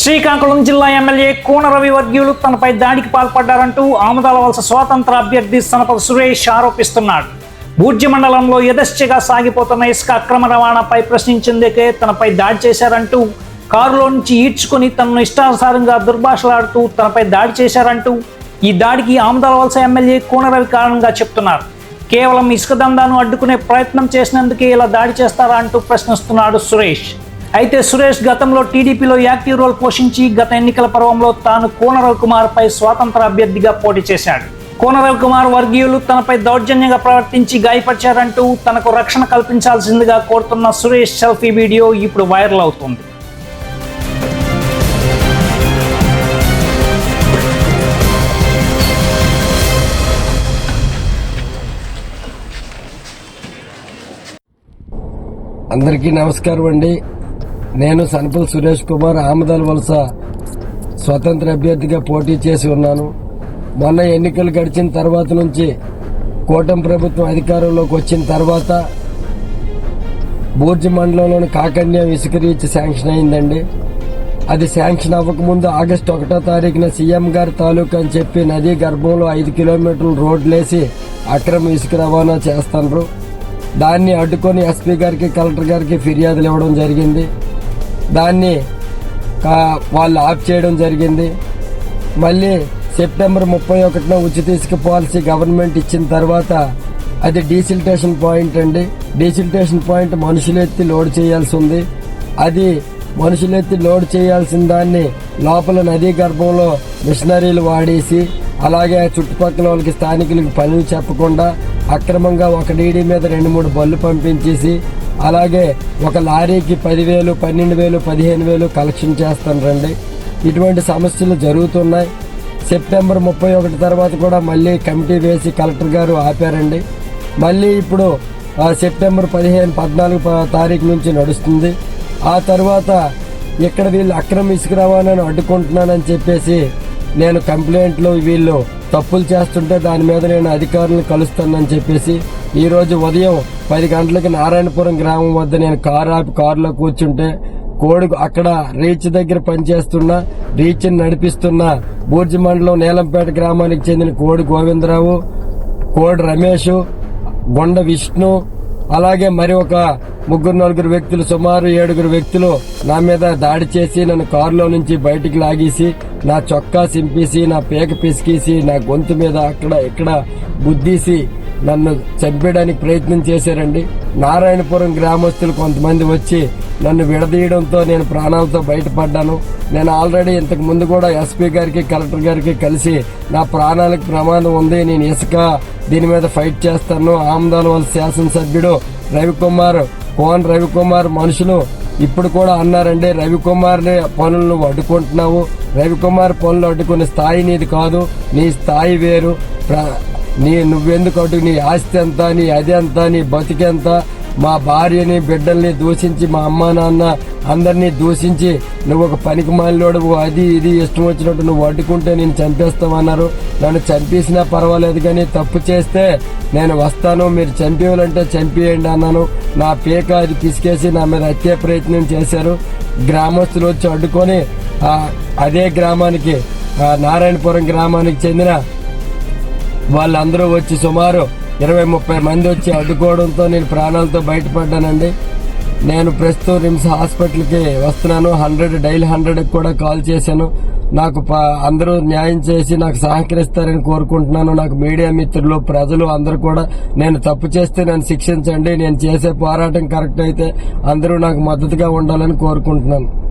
శ్రీకాకుళం జిల్లా ఎమ్మెల్యే కూన రవి వర్గీయులు తనపై దాడికి పాల్పడ్డారంటూ ఆమదాల వలస స్వాతంత్ర అభ్యర్థి సనపద సురేష్ ఆరోపిస్తున్నాడు. భూజ్య మండలంలో యథశ్చగా సాగిపోతున్న ఇసుక అక్రమ రవాణాపై ప్రశ్నించేందుకే తనపై దాడి చేశారంటూ కారులో నుంచి ఈడ్చుకుని తనను ఇష్టానుసారంగా దుర్భాషలాడుతూ తనపై దాడి చేశారంటూ ఈ దాడికి ఆమదాల వలస ఎమ్మెల్యే కూనరవి కారణంగా చెప్తున్నారు. కేవలం ఇసుక దందాను అడ్డుకునే ప్రయత్నం చేసినందుకే ఇలా దాడి చేస్తారా అంటూ ప్రశ్నిస్తున్నాడు సురేష్. అయితే సురేష్ గతంలో టీడీపీలో యాక్టివ్ రోల్ పోషించి గత ఎన్నికల పర్వంలో తాను కోనరవి కుమార్ పై స్వాతంత్ర అభ్యర్థిగా పోటీ చేశాడు. కోనరవి కుమార్ వర్గీయులు తనపై దౌర్జన్యంగా ప్రవర్తించి గాయపరిచారంటూ తనకు రక్షణ కల్పించాల్సిందిగా కోరుతున్న సురేష్ సెల్ఫీ వీడియో ఇప్పుడు వైరల్ అవుతుంది. అందరికీ నమస్కారం అండి. నేను సన్పల్ సురేష్ కుమార్ ఆమదల్ వలస స్వతంత్ర అభ్యర్థిగా పోటీ చేసి ఉన్నాను. మొన్న ఎన్నికలు గడిచిన తర్వాత నుంచి కూటమి ప్రభుత్వం అధికారంలోకి వచ్చిన తర్వాత బూర్జి మండలంలోని కాకన్య ఇసుక రీచ్ శాంక్షన్ అయిందండి. అది శాంక్షన్ అవ్వకముందు ఆగస్టు ఒకటో తారీఖున సీఎం గారి తాలూకా అని చెప్పి నదీ గర్భంలో ఐదు కిలోమీటర్లు రోడ్లేసి అక్రమ ఇసుక రవాణా చేస్తున్నారు దాన్ని అడ్డుకొని ఎస్పీ గారికి కలెక్టర్ గారికి ఫిర్యాదులు ఇవ్వడం జరిగింది. దాన్ని వాళ్ళు ఆఫ్ చేయడం జరిగింది. మళ్ళీ సెప్టెంబర్ ముప్పై ఒకటిన ఉచిత ఇసుక పాలసీ గవర్నమెంట్ ఇచ్చిన తర్వాత అది డీసిల్టేషన్ పాయింట్ అండి. డీసిల్టేషన్ పాయింట్ మనుషులెత్తి లోడ్ చేయాల్సి ఉంది. అది మనుషులెత్తి లోడ్ చేయాల్సిన దాన్ని లోపల నదీ గర్భంలో మిషనరీలు వాడేసి అలాగే చుట్టుపక్కల వాళ్ళకి స్థానికులకి పనులు చెప్పకుండా అక్రమంగా ఒక డీడీ మీద రెండు మూడు బళ్ళు పంపించేసి అలాగే ఒక లారీకి పదివేలు పన్నెండు వేలు పదిహేను వేలు కలెక్షన్ చేస్తానండి ఇటువంటి సమస్యలు జరుగుతున్నాయి. సెప్టెంబర్ ముప్పై ఒకటి తర్వాత కూడా మళ్ళీ కమిటీ వేసి కలెక్టర్ గారు ఆపారండి. మళ్ళీ ఇప్పుడు సెప్టెంబర్ పదిహేను పద్నాలుగు తారీఖు నుంచి నడుస్తుంది. ఆ తర్వాత ఇక్కడ వీళ్ళు అక్రమ ఇసుక రవాణాను అడ్డుకుంటున్నానని చెప్పేసి నేను కంప్లైంట్లు వీళ్ళు తప్పులు చేస్తుంటే దాని మీద నేను అధికారులను కలుస్తానని చెప్పేసి ఈరోజు ఉదయం పది గంటలకి నారాయణపురం గ్రామం వద్ద నేను కారు ఆపి కారులో కూర్చుంటే కోడి అక్కడ రీచ్ దగ్గర పనిచేస్తున్న రీచ్ నడిపిస్తున్న బూర్జి మండలం నీలంపేట గ్రామానికి చెందిన కోడి గోవిందరావు కోడి రమేష్ గొండ విష్ణు అలాగే మరి ఒక ముగ్గురు నలుగురు వ్యక్తులు సుమారు ఏడుగురు వ్యక్తులు నా మీద దాడి చేసి నన్ను కారులో నుంచి బయటికి లాగేసి నా చొక్కా సింపేసి నా పేక పిసికేసి నా గొంతు మీద అక్కడ ఇక్కడ గుద్దీసి నన్ను చంపేయడానికి ప్రయత్నం చేశారండి. నారాయణపురం గ్రామస్తులు కొంతమంది వచ్చి నన్ను విడదీయడంతో నేను ప్రాణాలతో బయటపడ్డాను. నేను ఆల్రెడీ ఇంతకు ముందు కూడా ఎస్పీ గారికి కలెక్టర్ గారికి కలిసి నా ప్రాణాలకు ప్రమాదం ఉంది నేను ఇసుక దీని మీద ఫైట్ చేస్తాను. ఆమదాల వాళ్ళ శాసనసభ్యుడు రవికుమార్ కోన్ రవికుమార్ మనుషులు ఇప్పుడు కూడా అన్నారండి రవికుమార్ని పనులను అడ్డుకుంటున్నావు. రవికుమార్ పనులు అడ్డుకునే స్థాయి నీది కాదు నీ స్థాయి వేరు. నీ నువ్వెందుకు అడ్డు నీ ఆస్తి ఎంత నీ అది ఎంత నీ బతికెంత మా భార్యని బిడ్డల్ని దూషించి మా అమ్మా నాన్న అందరినీ దూషించి నువ్వు ఒక పనికి మాలినోడు అది ఇది ఇష్టం వచ్చినట్టు నువ్వు అడ్డుకుంటే నేను చంపేస్తామన్నారు. నన్ను చంపేసినా పర్వాలేదు కానీ తప్పు చేస్తే నేను వస్తాను మీరు చంపేయాలంటే చంపేయండి అన్నాను. నా పేక అది పిసికేసి నా మీద హత్య ప్రయత్నం చేశారు. గ్రామస్తులు వచ్చి అడ్డుకొని అదే గ్రామానికి నారాయణపురం గ్రామానికి చెందిన వాళ్ళందరూ వచ్చి సుమారు ఇరవై ముప్పై మంది వచ్చి అడ్డుకోవడంతో నేను ప్రాణాలతో బయటపడ్డానండి. నేను ప్రస్తుతం రిమ్స్ హాస్పిటల్కి వస్తున్నాను. హండ్రెడ్ డైల్ హండ్రెడ్కి కూడా కాల్ చేశాను. నాకు అందరూ న్యాయం చేసి నాకు సహకరిస్తారని కోరుకుంటున్నాను. నాకు మీడియా మిత్రులు ప్రజలు అందరూ కూడా నేను తప్పు చేస్తే నన్ను శిక్షించండి. నేను చేసే పోరాటం కరెక్ట్ అయితే అందరూ నాకు మద్దతుగా ఉండాలని కోరుకుంటున్నాను.